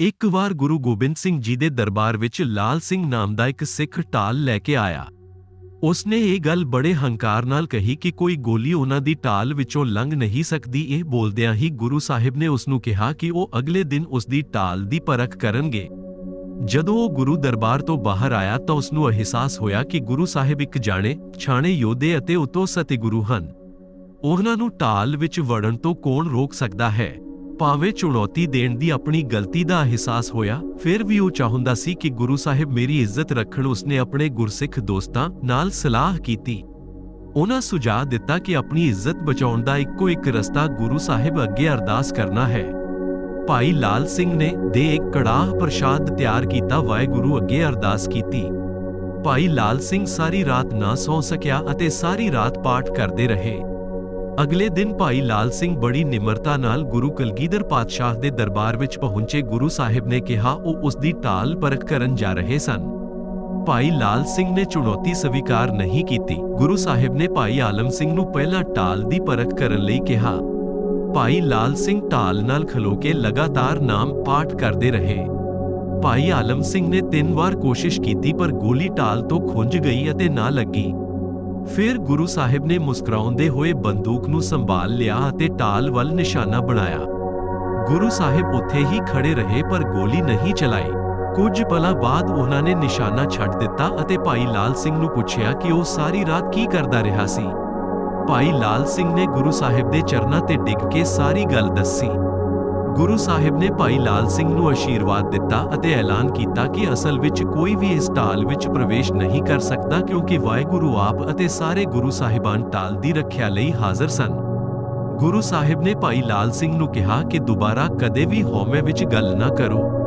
ਇੱਕ ਵਾਰ ਗੁਰੂ ਗੋਬਿੰਦ ਸਿੰਘ ਜੀ ਦੇ ਦਰਬਾਰ ਵਿੱਚ ਲਾਲ ਸਿੰਘ ਨਾਮ ਦਾ ਇੱਕ ਸਿੱਖ ਢਾਲ ਲੈ ਕੇ ਆਇਆ। ਉਸਨੇ ਇਹ ਗੱਲ ਬੜੇ ਹੰਕਾਰ ਨਾਲ ਕਹੀ ਕਿ ਕੋਈ ਗੋਲੀ ਉਹਨਾਂ ਦੀ ਢਾਲ ਵਿੱਚੋਂ ਲੰਘ ਨਹੀਂ ਸਕਦੀ। ਇਹ ਬੋਲਦਿਆਂ ਹੀ ਗੁਰੂ ਸਾਹਿਬ ਨੇ ਉਸ ਨੂੰ ਕਿਹਾ ਕਿ ਉਹ ਅਗਲੇ ਦਿਨ ਉਸ ਦੀ ਢਾਲ ਦੀ ਪਰਖ ਕਰਨਗੇ। ਜਦੋਂ ਉਹ ਗੁਰੂ ਦਰਬਾਰ ਤੋਂ ਬਾਹਰ ਆਇਆ ਤਾਂ ਉਸ ਨੂੰ ਅਹਿਸਾਸ ਹੋਇਆ ਕਿ ਗੁਰੂ ਸਾਹਿਬ ਇੱਕ ਜਾਣੇ, ਛਾਣੇ ਯੋਧੇ ਅਤੇ ਉਤੋਂ ਸਤਿਗੁਰੂ ਹਨ। ਉਹਨਾਂ ਨੂੰ ਢਾਲ ਵਿੱਚ ਵੜਨ ਤੋਂ ਕੌਣ ਰੋਕ ਸਕਦਾ ਹੈ? ਭਾਵੇਂ ਚੁਣੌਤੀ ਦੇਣ ਦੀ ਆਪਣੀ ਗਲਤੀ ਦਾ ਅਹਿਸਾਸ ਹੋਇਆ, ਫਿਰ ਵੀ ਉਹ ਚਾਹੁੰਦਾ ਸੀ ਕਿ ਗੁਰੂ ਸਾਹਿਬ ਮੇਰੀ ਇੱਜ਼ਤ ਰੱਖਣ ਉਸਨੇ ਆਪਣੇ ਗੁਰਸਿੱਖ ਦੋਸਤਾਂ ਨਾਲ ਸਲਾਹ ਕੀਤੀ। ਉਹਨਾਂ ਸੁਝਾਅ ਦਿੱਤਾ ਕਿ ਆਪਣੀ ਇੱਜ਼ਤ ਬਚਾਉਣ ਦਾ ਇੱਕੋ ਇੱਕ ਰਸਤਾ ਗੁਰੂ ਸਾਹਿਬ ਅੱਗੇ ਅਰਦਾਸ ਕਰਨਾ ਹੈ। ਭਾਈ ਲਾਲ ਸਿੰਘ ਨੇ ਦੇ ਇੱਕ ਕੜਾਹ ਪ੍ਰਸ਼ਾਦ ਤਿਆਰ ਕੀਤਾ, ਵਾਹਿਗੁਰੂ ਅੱਗੇ ਅਰਦਾਸ ਕੀਤੀ। ਭਾਈ ਲਾਲ ਸਿੰਘ ਸਾਰੀ ਰਾਤ ਨਾ ਸੌ ਸਕਿਆ ਅਤੇ ਸਾਰੀ ਰਾਤ ਪਾਠ ਕਰਦੇ ਰਹੇ। ਅਗਲੇ ਦਿਨ ਭਾਈ ਲਾਲ ਸਿੰਘ ਬੜੀ ਨਿਮਰਤਾ ਨਾਲ ਗੁਰੂ ਕਲਗੀਧਰ ਪਾਤਸ਼ਾਹ ਦੇ ਦਰਬਾਰ ਵਿੱਚ ਪਹੁੰਚੇ ਗੁਰੂ ਸਾਹਿਬ ਨੇ ਕਿਹਾ, ਉਹ ਉਸ ਦੀ ਢਾਲ ਪਰਖ ਕਰਨ ਜਾ ਰਹੇ ਸਨ। ਭਾਈ ਲਾਲ ਸਿੰਘ ਨੇ ਚੁਣੌਤੀ ਸਵੀਕਾਰ ਨਹੀਂ ਕੀਤੀ। ਗੁਰੂ ਸਾਹਿਬ ਨੇ ਭਾਈ ਆਲਮ ਸਿੰਘ ਨੂੰ ਪਹਿਲਾਂ ਟਾਲ ਦੀ ਪਰਖ ਕਰਨ ਲਈ ਕਿਹਾ। ਭਾਈ ਲਾਲ ਸਿੰਘ ਢਾਲ ਨਾਲ ਖਲੋ ਕੇ ਲਗਾਤਾਰ ਨਾਮ ਪਾਠ ਕਰਦੇ ਰਹੇ। ਭਾਈ ਆਲਮ ਸਿੰਘ ਨੇ ਤਿੰਨ ਵਾਰ ਕੋਸ਼ਿਸ਼ ਕੀਤੀ, ਪਰ ਗੋਲੀ ਢਾਲ ਤੋਂ ਖੁੰਝ ਗਈ ਅਤੇ ਨਾ ਲੱਗੀ। ਫਿਰ ਗੁਰੂ ਸਾਹਿਬ ਨੇ ਮੁਸਕਰਾਉਂਦੇ ਹੋਏ ਬੰਦੂਕ ਨੂੰ ਸੰਭਾਲ ਲਿਆ ਅਤੇ ਢਾਲ ਵੱਲ ਨਿਸ਼ਾਨਾ ਬਣਾਇਆ। ਗੁਰੂ ਸਾਹਿਬ ਉੱਥੇ ਹੀ ਖੜੇ ਰਹੇ ਪਰ ਗੋਲੀ ਨਹੀਂ ਚਲਾਈ। ਕੁਝ ਪਲਾਂ ਬਾਅਦ ਉਹਨਾਂ ਨੇ ਨਿਸ਼ਾਨਾ ਛੱਡ ਦਿੱਤਾ ਅਤੇ ਭਾਈ ਲਾਲ ਸਿੰਘ ਨੂੰ ਪੁੱਛਿਆ ਕਿ ਉਹ ਸਾਰੀ ਰਾਤ ਕੀ ਕਰਦਾ ਰਿਹਾ ਸੀ। ਭਾਈ ਲਾਲ ਸਿੰਘ ਨੇ ਗੁਰੂ ਸਾਹਿਬ ਦੇ ਚਰਨਾਂ ਤੇ ਡਿੱਗ ਕੇ ਸਾਰੀ ਗੱਲ ਦੱਸੀ। ਗੁਰੂ ਸਾਹਿਬ ਨੇ ਭਾਈ ਲਾਲ ਸਿੰਘ ਨੂੰ ਆਸ਼ੀਰਵਾਦ ਦਿੱਤਾ ਅਤੇ ਐਲਾਨ ਕੀਤਾ ਕਿ ਅਸਲ ਵਿੱਚ ਕੋਈ ਵੀ ਇਸ ਢਾਲ ਵਿੱਚ ਪ੍ਰਵੇਸ਼ ਨਹੀਂ ਕਰ ਸਕਦਾ ਕਿਉਂਕਿ ਵਾਹਿਗੁਰੂ ਆਪ ਅਤੇ ਸਾਰੇ ਗੁਰੂ ਸਾਹਿਬਾਨ ਢਾਲ ਦੀ ਰੱਖਿਆ ਲਈ ਹਾਜ਼ਰ ਸਨ। ਗੁਰੂ ਸਾਹਿਬ ਨੇ ਭਾਈ ਲਾਲ ਸਿੰਘ ਨੂੰ ਕਿਹਾ ਕਿ ਦੁਬਾਰਾ ਕਦੇ ਵੀ ਹਉਮੈ ਵਿੱਚ ਗੱਲ ਨਾ ਕਰੋ।